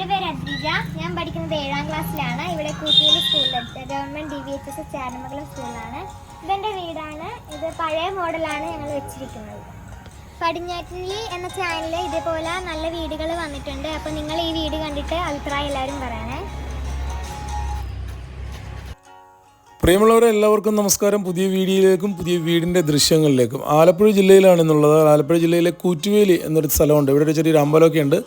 എന്റെ പേര് അദ്വിജ ഞാൻ പഠിക്കുന്നത് ഏഴാം ക്ലാസ്സിലാണ്. ഇവിടെ കൂട്ടിയിൽ സ്കൂളിലെടുത്ത് government D V H S Charamangalam സ്കൂളിലാണ് ഇതെന്റെ വീടാണ്. ഇത് പഴയ മോഡലാണ് ഞങ്ങൾ വെച്ചിരിക്കുന്നത്. പടിഞ്ഞാറ്റിലി എന്ന ചാനലിൽ ഇതേപോലെ നല്ല വീടുകൾ വന്നിട്ടുണ്ട്. അപ്പോൾ നിങ്ങൾ ഈ വീട് കണ്ടിട്ട് അഭിപ്രായം എല്ലാവരും പറയണേ. പ്രിയമുള്ളവരെ എല്ലാവർക്കും നമസ്കാരം. പുതിയ വീഡിയോയിലേക്കും പുതിയ വീടിന്റെ ദൃശ്യങ്ങളിലേക്കും. ആലപ്പുഴ ജില്ലയിലാണെന്നുള്ളത് ആലപ്പുഴ ജില്ലയിലെ കൂറ്റുവേലി എന്നൊരു സ്ഥലമുണ്ട്. ഇവിടെ ഒരു ചെറിയൊരു അമ്പലമൊക്കെ ഉണ്ട്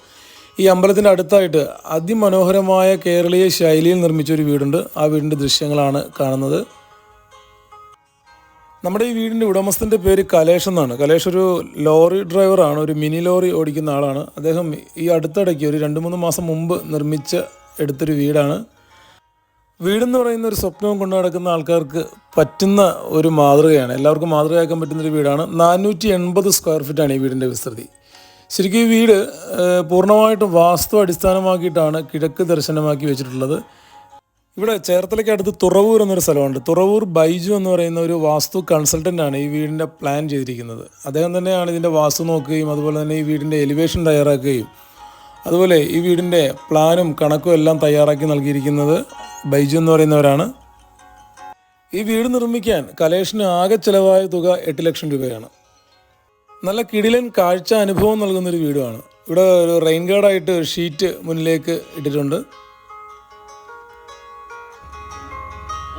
ഈ അമ്പലത്തിന്റെ അടുത്തായിട്ട് അതിമനോഹരമായ കേരളീയ ശൈലിയിൽ നിർമ്മിച്ച ഒരു വീടുണ്ട്. ആ വീടിന്റെ ദൃശ്യങ്ങളാണ് കാണുന്നത്. നമ്മുടെ ഈ വീടിന്റെ ഉടമസ്ഥന്റെ പേര് കലേഷ് എന്നാണ്. കലേഷ് ഒരു ലോറി ഡ്രൈവറാണ്. ഒരു മിനി ലോറി ഓടിക്കുന്ന ആളാണ്. അദ്ദേഹം ഈ അടുത്തിടയ്ക്ക് ഒരു രണ്ട് മൂന്ന് മാസം മുമ്പ് നിർമ്മിച്ച എടുത്തൊരു വീടാണ്. വീടെന്ന് പറയുന്ന ഒരു സ്വപ്നവും കൊണ്ടു നടക്കുന്ന ആൾക്കാർക്ക് പറ്റുന്ന ഒരു മാതൃകയാണ്. എല്ലാവർക്കും മാതൃകയാക്കാൻ പറ്റുന്ന ഒരു വീടാണ്. നാനൂറ്റി എൺപത് സ്ക്വയർ ഫീറ്റാണ് ഈ വീടിന്റെ വിസ്തൃതി. ശരിക്കും ഈ വീട് പൂർണമായിട്ടും വാസ്തു അടിസ്ഥാനമാക്കിയിട്ടാണ് കിഴക്ക് ദർശനമാക്കി വെച്ചിട്ടുള്ളത്. ഇവിടെ ചേർത്തലയ്ക്ക് അടുത്ത് തുറവൂർ എന്നൊരു സ്ഥലമുണ്ട്. തുറവൂർ ബൈജു എന്ന് പറയുന്ന ഒരു വാസ്തു കൺസൾട്ടന്റാണ് ഈ വീടിന്റെ പ്ലാൻ ചെയ്തിരിക്കുന്നത്. അദ്ദേഹം തന്നെയാണ് ഇതിന്റെ വാസ്തു നോക്കുകയും അതുപോലെ തന്നെ ഈ വീടിന്റെ എലിവേഷൻ തയ്യാറാക്കുകയും അതുപോലെ ഈ വീടിന്റെ പ്ലാനും കണക്കും എല്ലാം തയ്യാറാക്കി നൽകിയിരിക്കുന്നത് ബൈജു എന്ന് പറയുന്നവരാണ്. ഈ വീട് നിർമ്മിക്കാൻ കലേഷിന് ആകെ ചിലവായ തുക എട്ട് ലക്ഷം രൂപയാണ്. നല്ല കിടിലൻ കാഴ്ച അനുഭവം നൽകുന്നൊരു വീടുമാണ്. ഇവിടെ ഒരു റെയിൻ ഗാർഡായിട്ട് ഒരു ഷീറ്റ് മുന്നിലേക്ക് ഇട്ടിട്ടുണ്ട്.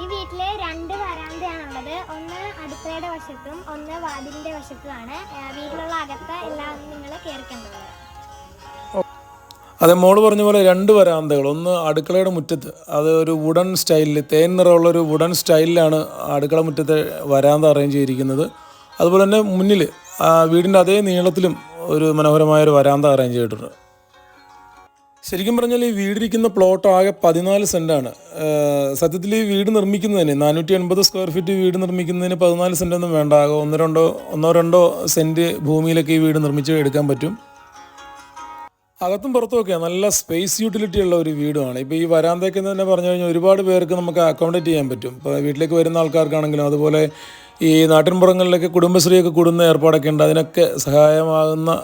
ഈ വീട്ടിലെ രണ്ട് വരാന്തയാണുള്ളത്. ഒന്ന് അടുക്കളയുടെ വശത്തും ഒന്ന് വാതിലിന്റെ വശത്തുമാണ്. വീട്ടിലുള്ള അകത്ത് എല്ലാം നിങ്ങൾ കയറിക്കേണ്ടത് അതെ മോൾ പറഞ്ഞ പോലെ രണ്ട് വരാന്തകൾ. ഒന്ന് അടുക്കളയുടെ മുറ്റത്ത്. അത് ഒരു വുഡൻ സ്റ്റൈലിൽ തേൻ നിറമുള്ള ഒരു വുഡൻ സ്റ്റൈലിലാണ് അടുക്കള മുറ്റത്തെ വരാന്ത അറേഞ്ച് ചെയ്തിരിക്കുന്നത്. അതുപോലെ തന്നെ മുന്നിൽ വീടിന്റെ അതേ നീളത്തിലും ഒരു മനോഹരമായ ഒരു വരാന്ത അറേഞ്ച് ചെയ്തിട്ടുണ്ട്. ശരിക്കും പറഞ്ഞാൽ ഈ വീടിരിക്കുന്ന പ്ലോട്ട് ആകെ പതിനാല് സെന്റാണ് സത്യത്തിൽ ഈ വീട് നിർമ്മിക്കുന്നതിന് നാനൂറ്റി എൺപത് സ്ക്വയർ ഫീറ്റ് വീട് നിർമ്മിക്കുന്നതിന് പതിനാല് സെന്റ് ഒന്നും വേണ്ട. ആകെ ഒന്ന് രണ്ടോ ഒന്നോ രണ്ടോ സെന്റ് ഭൂമിയിലൊക്കെ ഈ വീട് നിർമ്മിച്ച് എടുക്കാൻ പറ്റും. അകത്തും പുറത്തും ഒക്കെ നല്ല സ്പേസ് യൂട്ടിലിറ്റി ഉള്ള ഒരു വീടുമാണ്. ഇപ്പോൾ ഈ വരാന്തയ്ക്ക് തന്നെ പറഞ്ഞു കഴിഞ്ഞാൽ ഒരുപാട് പേർക്ക് നമുക്ക് അക്കോമഡേറ്റ് ചെയ്യാൻ പറ്റും. ഇപ്പോൾ വീട്ടിലേക്ക് വരുന്ന ആൾക്കാർക്കാണെങ്കിലും അതുപോലെ ഈ നാട്ടിൻപുറങ്ങളിലൊക്കെ കുടുംബശ്രീയൊക്കെ കൂടുന്ന ഏർപ്പാടൊക്കെ ഉണ്ട്. അതിനൊക്കെ സഹായമാകുന്ന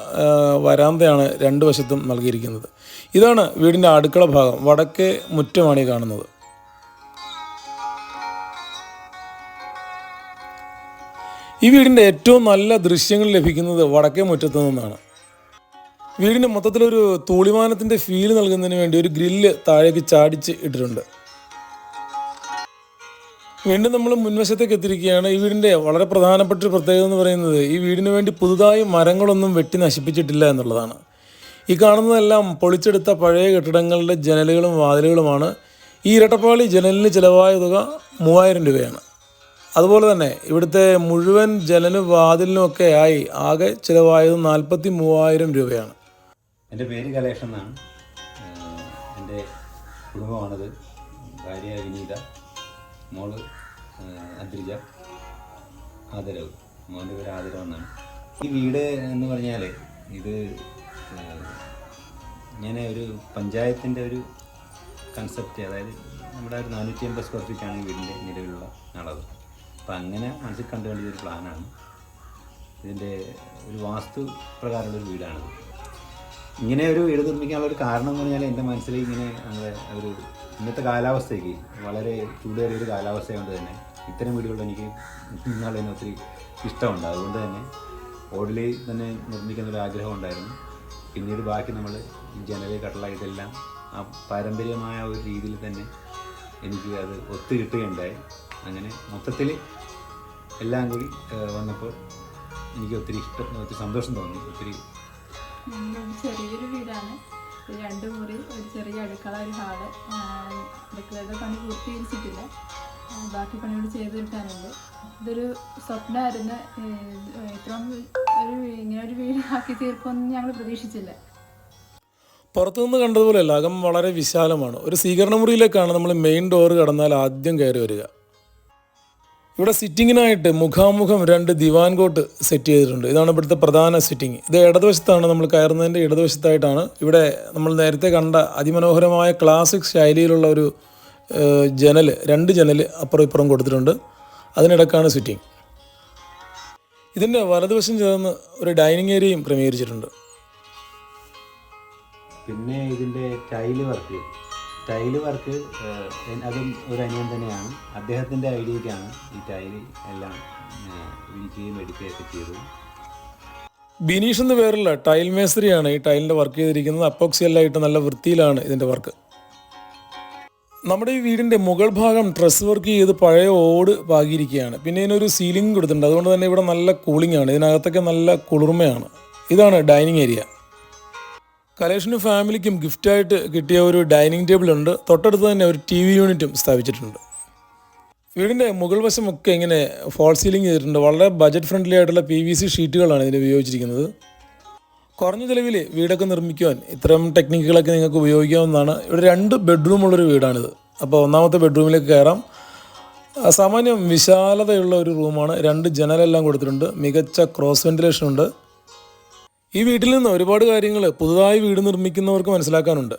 വരാന്തയാണ് രണ്ട് വശത്തും നൽകിയിരിക്കുന്നത്. ഇതാണ് വീടിന്റെ അടുക്കള ഭാഗം. വടക്കേ മുറ്റമാണ് ഈ കാണുന്നത്. ഈ വീടിന്റെ ഏറ്റവും നല്ല ദൃശ്യങ്ങൾ ലഭിക്കുന്നത് വടക്കേ മുറ്റത്തു നിന്നാണ്. വീടിന് മൊത്തത്തിലൊരു തൂളിമാനത്തിന്റെ ഫീൽ നൽകുന്നതിന് വേണ്ടി ഒരു ഗ്രില്ല് താഴേക്ക് ചാടിച്ച് ഇട്ടിട്ടുണ്ട്. വീണ്ടും നമ്മൾ മുൻവശത്തേക്ക് എത്തിയിരിക്കുകയാണ്. ഈ വീടിന്റെ വളരെ പ്രധാനപ്പെട്ട ഒരു പ്രത്യേകത എന്ന് പറയുന്നത് ഈ വീടിന് വേണ്ടി പുതുതായി മരങ്ങളൊന്നും വെട്ടി നശിപ്പിച്ചിട്ടില്ല എന്നുള്ളതാണ്. ഈ കാണുന്നതെല്ലാം പൊളിച്ചെടുത്ത പഴയ കെട്ടിടങ്ങളുടെ ജനലുകളും വാതിലുകളുമാണ്. ഈ ഇരട്ടപ്പാളി ജനലിന് ചിലവായ തുക മൂവായിരം രൂപയാണ്. അതുപോലെ തന്നെ ഇവിടുത്തെ മുഴുവൻ ജനലും വാതിലിനുമൊക്കെ ആയി ആകെ ചിലവായത് നാൽപ്പത്തി മൂവായിരം രൂപയാണ്. എന്റെ പേര് കലേഷ് എന്നാണ്. എന്റെ കുടുംബമാണത്. ഭാര്യ വിനീത. മോൾ അദ്രിജ ആദരവ്. മോന്റെ പേര് ആദരവ് എന്നാണ്. ഈ വീട് എന്ന് പറഞ്ഞാൽ ഇത് ഞാൻ ഒരു പഞ്ചായത്തിന്റെ ഒരു കൺസെപ്റ്റ് അതായത് നമ്മുടെ ഒരു നാനൂറ്റി അമ്പത് സ്ക്വയർ ഫീറ്റാണ് ഈ വീടിന്റെ നിലവിലുള്ള അളവ്. അപ്പം അങ്ങനെ മനസ്സിൽ കണ്ടുകൊണ്ട് ഒരു പ്ലാനാണ് ഇതിന്റെ ഒരു വാസ്തു പ്രകാരമുള്ള ഒരു വീടാണിത്. ഇങ്ങനെ ഒരു നിർമ്മിക്കാനുള്ള ഒരു കാരണം എന്ന് പറഞ്ഞാൽ എന്റെ മനസ്സിൽ ഇങ്ങനെ നമ്മുടെ ഒരു ഇന്നത്തെ കാലാവസ്ഥയ്ക്ക് വളരെ ചൂടേറിയ ഒരു കാലാവസ്ഥയായതുകൊണ്ട് തന്നെ ഇത്തരം വീടുകളിൽ എനിക്ക് ഇന്നാളെ ഒത്തിരി ഇഷ്ടമുണ്ട്. അതുകൊണ്ട് തന്നെ ഓടിൽ തന്നെ നിർമ്മിക്കുന്ന ഒരു ആഗ്രഹം ഉണ്ടായിരുന്നു. പിന്നീട് ബാക്കി നമ്മൾ ജനൽ കട്ടള ഇതെല്ലാം ആ പാരമ്പര്യമായ ഒരു രീതിയിൽ തന്നെ എനിക്ക് അത് ഒത്തു കിട്ടുകയുണ്ടായി. അങ്ങനെ മൊത്തത്തിൽ എല്ലാം കൂടി വന്നപ്പോൾ എനിക്ക് ഒത്തിരി ഇഷ്ടം ഒത്തിരി സന്തോഷം തോന്നി. ഒത്തിരി ഒരു ചെറിയൊരു വീടാണ്. രണ്ട് മുറി ഒരു ചെറിയ അടുക്കള ഒരു ഹാൾ. അടുക്കളയുടെ പണി പൂർത്തീകരിച്ചിട്ടില്ല. ബാക്കി പണിയോട് ചെയ്ത് കിട്ടാനുണ്ട് ഇതൊരു സ്വപ്നമായിരുന്നു. ഇത്രയും ഒരു ഇങ്ങനെ ഒരു വീട് ആക്കി തീർക്കുമെന്ന് ഞങ്ങൾ പ്രതീക്ഷിച്ചില്ല. പുറത്തുനിന്ന് കണ്ടതുപോലെയല്ല. അകം വളരെ വിശാലമാണ്. ഒരു സ്വീകരണ മുറിയിലേക്കാണ് നമ്മൾ മെയിൻ ഡോർ കടന്നാൽ ആദ്യം കയറി വരിക. ഇവിടെ സിറ്റിങ്ങിനായിട്ട് മുഖാമുഖം രണ്ട് ദിവാൻ കോട്ട് സെറ്റ് ചെയ്തിട്ടുണ്ട്. ഇതാണ് ഇവിടുത്തെ പ്രധാന സിറ്റിംഗ് ഇത് ഇടതുവശത്താണ് നമ്മൾ കയറുന്നതിന്റെ ഇടതുവശത്തായിട്ടാണ് ഇവിടെ നമ്മൾ നേരത്തെ കണ്ട അതിമനോഹരമായ ക്ലാസിക് ശൈലിയിലുള്ള ഒരു ജനൽ രണ്ട് ജനൽ അപ്പുറം ഇപ്പുറം കൊടുത്തിട്ടുണ്ട്. അതിനിടക്കാണ് സിറ്റിംഗ് ഇതിന്റെ വലതുവശം ചേർന്ന് ഒരു ഡൈനിങ് ഏരിയയും ക്രമീകരിച്ചിട്ടുണ്ട്. പിന്നെ ഇതിന്റെ ടൈൽ വർക്ക് ടൈൽ വർക്ക് അതും ഒരു അനിയൻ തന്നെയാണ്. അദ്ദേഹത്തിന്റെ ഐഡിയക്കാണ് ഈ ടൈൽ എല്ലാം വിരിക്കുകയും എടുക്കുകയൊക്കെ ചെയ്തത്. ബിനീഷ് എന്ന പേരുള്ള ടൈൽ മേസ്ത്രിയാണ് ഈ ടൈലിന്റെ വർക്ക് ചെയ്തിരിക്കുന്നത്. അപ്പോക്സി എല്ലാം ഇട്ട് നല്ല വൃത്തിയിലാണ് ഇതിന്റെ വർക്ക് നമ്മുടെ ഈ വീടിന്റെ മുകൾ ഭാഗം ഡ്രസ് വർക്ക് ചെയ്ത് പഴയ ഓട് പാകിയിരിക്കുകയാണ്. പിന്നെ ഇതിനൊരു സീലിംഗ് കൊടുത്തിട്ടുണ്ട്. അതുകൊണ്ട് തന്നെ ഇവിടെ നല്ല കൂളിംഗ് ആണ്. ഇതിനകത്തൊക്കെ നല്ല കുളിർമയാണ്. ഇതാണ് ഡൈനിങ് ഏരിയ കലേഷിനും ഫാമിലിക്കും ഗിഫ്റ്റായിട്ട് കിട്ടിയ ഒരു ഡൈനിങ് ടേബിൾ ഉണ്ട് തൊട്ടടുത്ത് തന്നെ ഒരു ടി വി യൂണിറ്റും സ്ഥാപിച്ചിട്ടുണ്ട്. വീടിന്റെ മുകൾ വശമൊക്കെ ഇങ്ങനെ ഫോൾ സീലിംഗ് ചെയ്തിട്ടുണ്ട്. വളരെ ബജറ്റ് ഫ്രണ്ട്ലി ആയിട്ടുള്ള പി വി സി ഷീറ്റുകളാണ് ഇതിന് ഉപയോഗിച്ചിരിക്കുന്നത്. കുറഞ്ഞ ചിലവിൽ വീടൊക്കെ നിർമ്മിക്കുവാൻ ഇത്തരം ടെക്നിക്കുകളൊക്കെ നിങ്ങൾക്ക് ഉപയോഗിക്കാവുന്നതാണ്. ഇവിടെ രണ്ട് ബെഡ്റൂം ബെഡ്റൂമുള്ളൊരു വീടാണിത്. അപ്പോൾ ഒന്നാമത്തെ ബെഡ്റൂമിലേക്ക് കയറാം. സാമാന്യം വിശാലതയുള്ള ഒരു റൂമാണ്. രണ്ട് ജനലെല്ലാം കൊടുത്തിട്ടുണ്ട്. മികച്ച ക്രോസ് വെന്റിലേഷൻ ഉണ്ട്. ഈ വീട്ടിൽ നിന്ന് ഒരുപാട് കാര്യങ്ങൾ പുതുതായി വീട് നിർമ്മിക്കുന്നവർക്ക് മനസ്സിലാക്കാനുണ്ട്.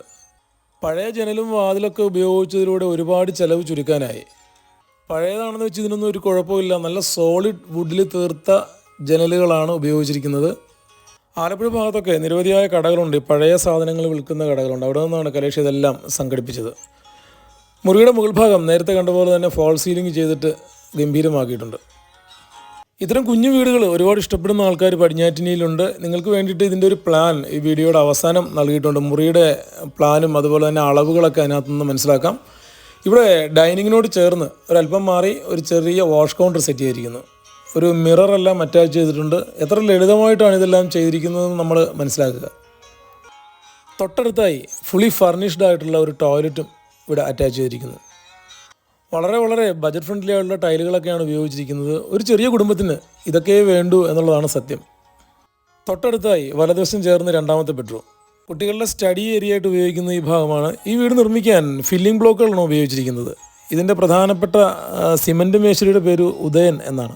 പഴയ ജനലും വാതിലൊക്കെ ഉപയോഗിച്ചതിലൂടെ ഒരുപാട് ചിലവ് ചുരുക്കാനായി. പഴയതാണെന്ന് വെച്ച് ഇതിനൊന്നും ഒരു കുഴപ്പമില്ല. നല്ല സോളിഡ് വുഡിൽ തീർത്ത ജനലുകളാണ് ഉപയോഗിച്ചിരിക്കുന്നത്. ആലപ്പുഴ ഭാഗത്തൊക്കെ നിരവധിയായ കടകളുണ്ട്. പഴയ സാധനങ്ങൾ വിൽക്കുന്ന കടകളുണ്ട്. അവിടെ നിന്നാണ് കലേഷ് ഇതെല്ലാം സംഘടിപ്പിച്ചത്. മുറിയുടെ മുകൾഭാഗം നേരത്തെ കണ്ടപോലെ തന്നെ ഫോൾ സീലിംഗ് ചെയ്തിട്ട് ഗംഭീരമാക്കിയിട്ടുണ്ട്. ഇത്തരം കുഞ്ഞു വീടുകൾ ഒരുപാട് ഇഷ്ടപ്പെടുന്ന ആൾക്കാർ പടിഞ്ഞാറ്റിനിയിലുണ്ട്. നിങ്ങൾക്ക് വേണ്ടിയിട്ട് ഇതിന്റെ ഒരു പ്ലാൻ ഈ വീഡിയോയുടെ അവസാനം നൽകിയിട്ടുണ്ട്. മുറിയുടെ പ്ലാനും അതുപോലെ തന്നെ അളവുകളൊക്കെ അതിനകത്തുനിന്ന് മനസ്സിലാക്കാം. ഇവിടെ ഡൈനിങ്ങിനോട് ചേർന്ന് ഒരല്പം മാറി ഒരു ചെറിയ വാഷ് കൗണ്ടർ സെറ്റ് ചെയ്തിരിക്കുന്നു. ഒരു മിററെല്ലാം അറ്റാച്ച് ചെയ്തിട്ടുണ്ട്. എത്ര ലളിതമായിട്ടാണ് ഇതെല്ലാം ചെയ്തിരിക്കുന്നതെന്ന് നമ്മൾ മനസ്സിലാക്കുക. തൊട്ടടുത്തായി ഫുള്ളി ഫർണിഷ്ഡ് ആയിട്ടുള്ള ഒരു ടോയ്ലറ്റും ഇവിടെ അറ്റാച്ച് ചെയ്തിരിക്കുന്നു. വളരെ വളരെ ബജറ്റ് ഫ്രണ്ട്ലി ആയിട്ടുള്ള ടൈലുകളൊക്കെയാണ് ഉപയോഗിച്ചിരിക്കുന്നത്. ഒരു ചെറിയ കുടുംബത്തിന് ഇതൊക്കെ വേണ്ടു എന്നുള്ളതാണ് സത്യം. തൊട്ടടുത്തായി വലതുവശം ചേർന്ന് രണ്ടാമത്തെ ബെഡ്റൂം കുട്ടികളുടെ സ്റ്റഡി ഏരിയ ആയിട്ട് ഉപയോഗിക്കുന്ന ഈ ഭാഗമാണ് ഈ വീട് നിർമ്മിക്കാൻ ഫില്ലിംഗ് ബ്ലോക്കുകളാണ് ഉപയോഗിച്ചിരിക്കുന്നത്. ഇതിന്റെ പ്രധാനപ്പെട്ട സിമന്റ് മേശരിയുടെ പേര് ഉദയൻ എന്നാണ്.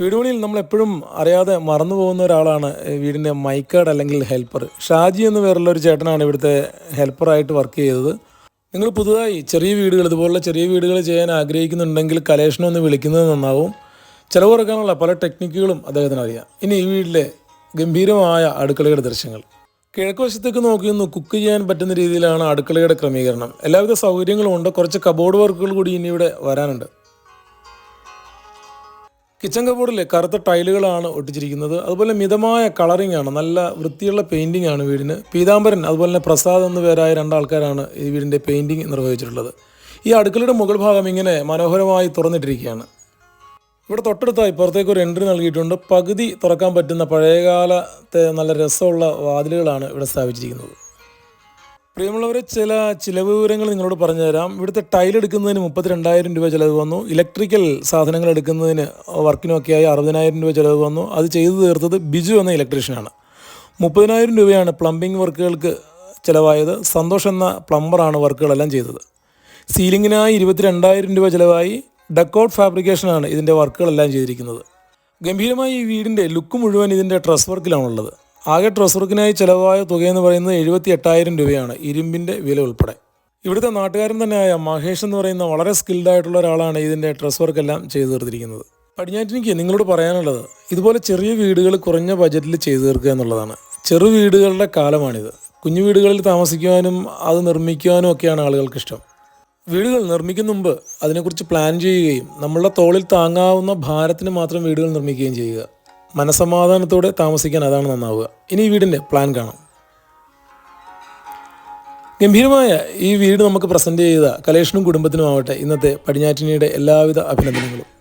വീടുപണിയിൽ നമ്മൾ എപ്പോഴും അറിയാതെ മറന്നു പോകുന്ന ഒരാളാണ് വീടിന്റെ മൈക്കാർഡ് അല്ലെങ്കിൽ ഹെൽപ്പർ. ഷാജി എന്ന് പേരുള്ള ഒരു ചേട്ടനാണ് ഇവിടുത്തെ ഹെൽപ്പറായിട്ട് വർക്ക് ചെയ്തത്. നിങ്ങൾ പുതുതായി ചെറിയ വീടുകൾ ഇതുപോലുള്ള ചെറിയ വീടുകൾ ചെയ്യാൻ ആഗ്രഹിക്കുന്നുണ്ടെങ്കിൽ കലേഷനെ ഒന്ന് വിളിക്കുന്നത് നന്നാവും. ചിലവ് കുറക്കാനുള്ള പല ടെക്നിക്കുകളും അദ്ദേഹത്തിന് അറിയാം. ഇനി ഈ വീട്ടിലെ ഗംഭീരമായ അടുക്കളയുടെ ദൃശ്യങ്ങൾ. കിഴക്കുവശത്തേക്ക് നോക്കി നിന്ന് കുക്ക് ചെയ്യാൻ പറ്റുന്ന രീതിയിലാണ് അടുക്കളയുടെ ക്രമീകരണം. എല്ലാവിധ സൗകര്യങ്ങളും ഉണ്ട്. കുറച്ച് കബോർഡ് വർക്കുകൾ കൂടി ഇനി ഇവിടെ വരാനുണ്ട്. കിച്ചൺ കബോർഡിൽ കറുത്ത ടൈലുകളാണ് ഒട്ടിച്ചിരിക്കുന്നത്. അതുപോലെ മിതമായ കളറിംഗ് ആണ് നല്ല വൃത്തിയുള്ള പെയിന്റിംഗ് ആണ് വീടിന്. പീതാംബരൻ അതുപോലെ തന്നെ പ്രസാദ് എന്ന പേരായ രണ്ടാൾക്കാരാണ് ഈ വീടിന്റെ പെയിന്റിംഗ് നിർവഹിച്ചിട്ടുള്ളത്. ഈ അടുക്കളയുടെ മുകൾ ഭാഗം ഇങ്ങനെ മനോഹരമായി തുറന്നിട്ടിരിക്കുകയാണ്. ഇവിടെ തൊട്ടടുത്തായി പുറത്തേക്ക് ഒരു എൻട്രി നൽകിയിട്ടുണ്ട്. പകുതി തുറക്കാൻ പറ്റുന്ന പഴയകാലത്തെ നല്ല രസമുള്ള വാതിലുകളാണ് ഇവിടെ സ്ഥാപിച്ചിരിക്കുന്നത്. പ്രിയമുള്ളവരെ ചില ചിലവ് വിവരങ്ങൾ നിങ്ങളോട് പറഞ്ഞു തരാം ഇവിടുത്തെ ടൈൽ എടുക്കുന്നതിന് മുപ്പത്തിരണ്ടായിരം രൂപ ചിലവ് വന്നു. ഇലക്ട്രിക്കൽ സാധനങ്ങൾ എടുക്കുന്നതിന് വർക്കിനൊക്കെയായി അറുപതിനായിരം രൂപ ചിലവ് വന്നു. അത് ചെയ്തു തീർത്തത് ബിജു എന്ന ഇലക്ട്രീഷ്യനാണ് മുപ്പതിനായിരം രൂപയാണ് പ്ലംബിംഗ് വർക്കുകൾക്ക് ചിലവായത്. സന്തോഷ് എന്ന പ്ലംബറാണ് വർക്കുകളെല്ലാം ചെയ്തത്. സീലിങ്ങിനായി ഇരുപത്തിരണ്ടായിരം രൂപ ചിലവായി. ഡക്കൗട്ട് ഫാബ്രിക്കേഷനാണ് ഇതിന്റെ വർക്കുകളെല്ലാം ചെയ്തിരിക്കുന്നത്. ഗംഭീരമായി ഈ വീടിന്റെ ലുക്ക് മുഴുവൻ ഇതിന്റെ ട്രസ് വർക്കിലാണുള്ളത് ആകെ ട്രസറുക്കിനായി ചിലവായ തുകയെന്ന് പറയുന്നത് എഴുപത്തി എട്ടായിരം രൂപയാണ് ഇരുമ്പിന്റെ വില ഉൾപ്പെടെ. ഇവിടുത്തെ നാട്ടുകാരൻ തന്നെയായ മഹേഷ് എന്ന് പറയുന്ന വളരെ സ്കിൽഡ് ആയിട്ടുള്ള ഒരാളാണ് ഇതിന്റെ ഡ്രസ് വർക്കെല്ലാം ചെയ്തു തീർത്തിരിക്കുന്നത്. പടിഞ്ഞാറ്റിനിക്ക് നിങ്ങളോട് പറയാനുള്ളത് ഇതുപോലെ ചെറിയ വീടുകൾ കുറഞ്ഞ ബജറ്റിൽ ചെയ്തു തീർക്കുക എന്നുള്ളതാണ്. ചെറു വീടുകളുടെ കാലമാണിത്. കുഞ്ഞു വീടുകളിൽ താമസിക്കുവാനും അത് നിർമ്മിക്കുവാനും ഒക്കെയാണ് ആളുകൾക്ക് ഇഷ്ടം. വീടുകൾ നിർമ്മിക്കുന്ന മുമ്പ് അതിനെക്കുറിച്ച് പ്ലാൻ ചെയ്യുകയും നമ്മളുടെ തോളിൽ താങ്ങാവുന്ന ഭാരത്തിന് മാത്രം വീടുകൾ നിർമ്മിക്കുകയും ചെയ്യുക. മനസമാധാനത്തോടെ താമസിക്കാൻ അതാണ് നന്നാവുക. ഇനി ഈ വീടിന്റെ പ്ലാൻ കാണാം. ഗംഭീരമായ ഈ വീട് നമുക്ക് പ്രസന്റ് ചെയ്ത കലേഷനും കുടുംബത്തിനുമാവട്ടെ ഇന്നത്തെ പടിഞ്ഞാറ്റിനിയുടെ എല്ലാവിധ അഭിനന്ദനങ്ങളും.